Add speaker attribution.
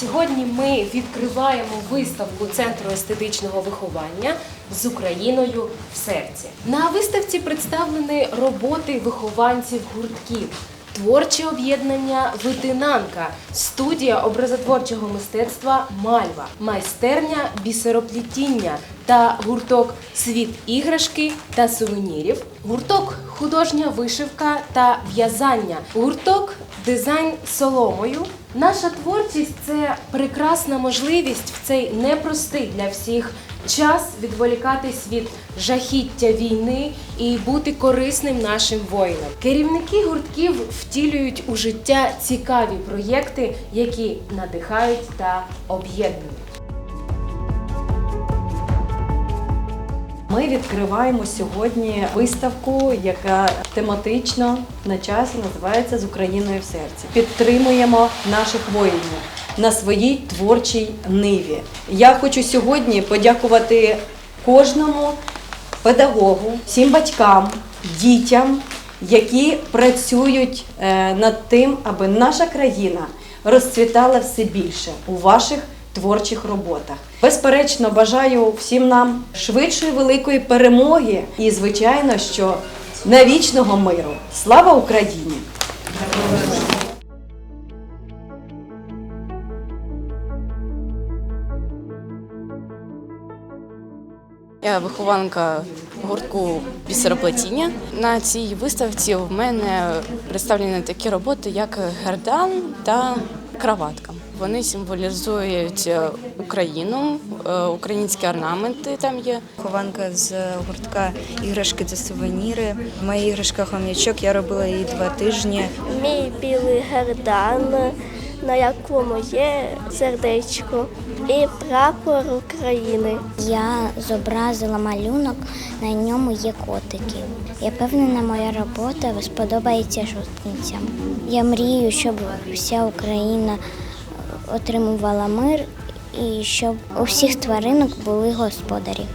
Speaker 1: Сьогодні ми відкриваємо виставку Центру естетичного виховання з Україною в серці. На виставці представлені роботи вихованців гуртків. Творче об'єднання Витинанка, студія образотворчого мистецтва Мальва, майстерня бісероплітіння та гурток Світ іграшки та сувенірів, гурток художня вишивка та в'язання, гурток дизайн соломою. Наша творчість це прекрасна можливість в цей непростий для всіх час відволікатись від жахіття війни і бути корисним нашим воїнам. Керівники гуртків втілюють у життя цікаві проєкти, які надихають та об'єднують.
Speaker 2: Ми відкриваємо сьогодні виставку, яка тематично на часі називається з Україною в серці. Підтримуємо наших воїнів на своїй творчій ниві. Я хочу сьогодні подякувати кожному педагогу, всім батькам, дітям, які працюють е, над тим, аби наша країна розцвітала все більше у ваших творчих роботах. Безперечно, бажаю всім нам швидшої великої перемоги і, звичайно, що навічного миру. Слава Україні!
Speaker 3: Я вихованка гуртку бісероплетіння. На цій виставці в мене представлені такі роботи, як гердан та краватка. Вони символізують е, Україну, е, українські орнаменти там є.
Speaker 4: Хованка з гуртка іграшки та сувеніри. Моя іграшка хом'ячок, я робила її два тижні.
Speaker 5: Мій білий гердан, на якому є сердечко, і прапор України.
Speaker 6: Я зобразила малюнок, на ньому є котики. Я певнена, моя робота сподобається шосткинцям. Я мрію, щоб вся Україна отримувала мир і щоб у всіх тваринок були господарі.